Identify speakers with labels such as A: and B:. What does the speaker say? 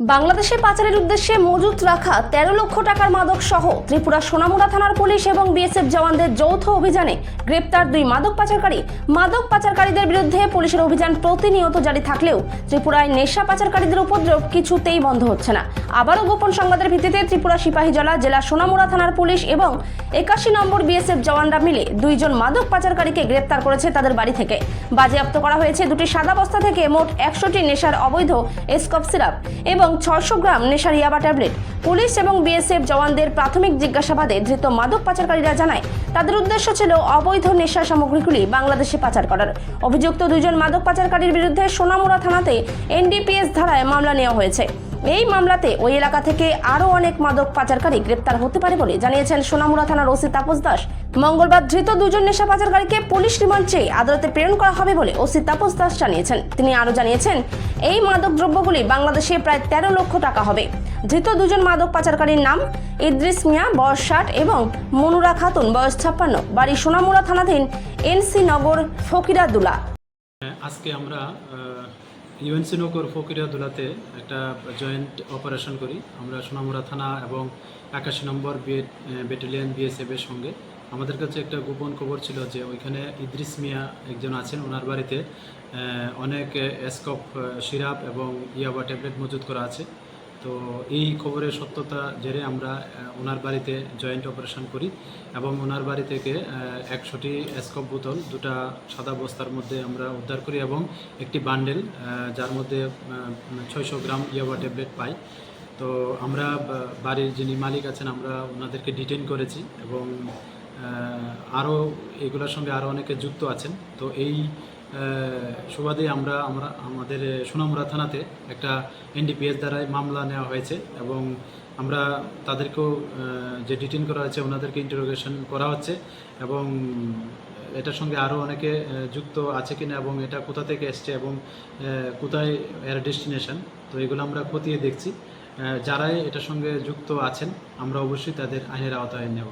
A: বাংলাদেশে পাচারের উদ্দেশ্যে মজুত রাখা তেরো লক্ষ টাকার মাদক সহ ত্রিপুরা সোনামুড়া থানার পুলিশ এবং বিএসএফ জওয়ানদের যৌথ অভিযানে গ্রেপ্তার দুই মাদক পাচারকারী। মাদক পাচারকারীদের বিরুদ্ধে পুলিশের অভিযান প্রতিনিয়ত জারি থাকলেও ত্রিপুরায় নেশা পাচারকারীদের উপদ্রব কিছুতেই বন্ধ হচ্ছে না। আবারও গোপন সংবাদের ভিত্তিতে ত্রিপুরা সিপাহীজলা জেলা সোনামুড়া থানার পুলিশ এবং একাশি নম্বর বিএসএফ জওয়ানরা মিলে দুইজন মাদক পাচারকারীকে গ্রেপ্তার করেছে তাদের বাড়ি থেকে। বাজেয়াপ্ত করা হয়েছে দুটি সাদা বস্তা থেকে মোট একশোটি নেশার অবৈধ এসকপ সিরাপ এবং ছয়শো গ্রাম নেশার ইয়াবা ট্যাবলেট। পুলিশ এবং বিএসএফ জওয়ানদের প্রাথমিক জিজ্ঞাসাবাদে ধৃত মাদক পাচারকারীরা জানায়, তাদের উদ্দেশ্য ছিল অবৈধ নেশা সামগ্রীগুলি বাংলাদেশে পাচার করার। অভিযুক্ত দুজন মাদক পাচারকারীর বিরুদ্ধে সোনামুড়া থানাতে এনডিপিএস ধারায় মামলা নেওয়া হয়েছে। এই মামলাতে ওই এলাকা থেকে আরও অনেক মাদক পাচারকারী গ্রেপ্তার হতে পারে বলে জানিয়েছেন সোনামুড়া থানার ওসি তাপস দাস। মঙ্গলবার ধৃত দুজন নেশা পাচারকারীকে পুলিশ রিমান্ড চেয়ে আদালতে প্রেরণ করা হবে বলে ওসি তাপস দাস জানিয়েছেন। তিনি আরও জানিয়েছেন, এই মাদক দ্রব্যগুলি বাংলাদেশে প্রায় তেরো লক্ষ টাকা হবে। ধৃত দুজন মাদক পাচারকারীর নাম ইদ্রিস মিয়া, বয়স ষাট, এবং মনুরা খাতুন, বয়স ছাপ্পান্ন। বাড়ি সোনামুড়া থানাধীন এনসি নগর ফকিরাদুলা।
B: আজকে আমরা ইউএনসি নৌকর ফকিরিয়া দুলাতে একটা জয়েন্ট অপারেশন করি। আমরা সোনামুরা থানা এবং একাশি নম্বর ব্যাটালিয়ন বিএসএফ এর সঙ্গে। আমাদের কাছে একটা গোপন খবর ছিল যে ওইখানে ইদ্রিস মিয়া একজন আছেন, ওনার বাড়িতে অনেক এসকপ সিরাপ এবং ইয়াবা ট্যাবলেট মজুত করা আছে। তো এই খবরের সত্যতা জেরে আমরা ওনার বাড়িতে জয়েন্ট অপারেশন করি এবং ওনার বাড়ি থেকে একশোটি স্কপ বোতল, দুটা সাদা বস্তার মধ্যে আমরা উদ্ধার করি এবং একটি বান্ডেল যার মধ্যে ছয়শো গ্রাম ইয়াবা ট্যাবলেট পাই। তো আমরা বাড়ির যিনি মালিক আছেন, আমরা ওনাদেরকে ডিটেন করেছি এবং আরও এগুলোর সঙ্গে আরও অনেকে যুক্ত আছেন। তো এই সুবাদে আমরা আমরা আমাদের সোনামুড়া থানাতে একটা এনডিপিএস দ্বারাই মামলা নেওয়া হয়েছে এবং আমরা তাদেরকেও যে ডিটেন করা হয়েছে ওনাদেরকে ইন্টারোগেশন করা হচ্ছে এবং এটার সঙ্গে আরও অনেকে যুক্ত আছে কিনা এবং এটা কোথা থেকে এসছে এবং কোথায় এর ডেস্টিনেশন তো এগুলো আমরা খতিয়ে দেখছি। যারাই এটার সঙ্গে যুক্ত আছেন, আমরা অবশ্যই তাদের আইনের আওতায় নেব।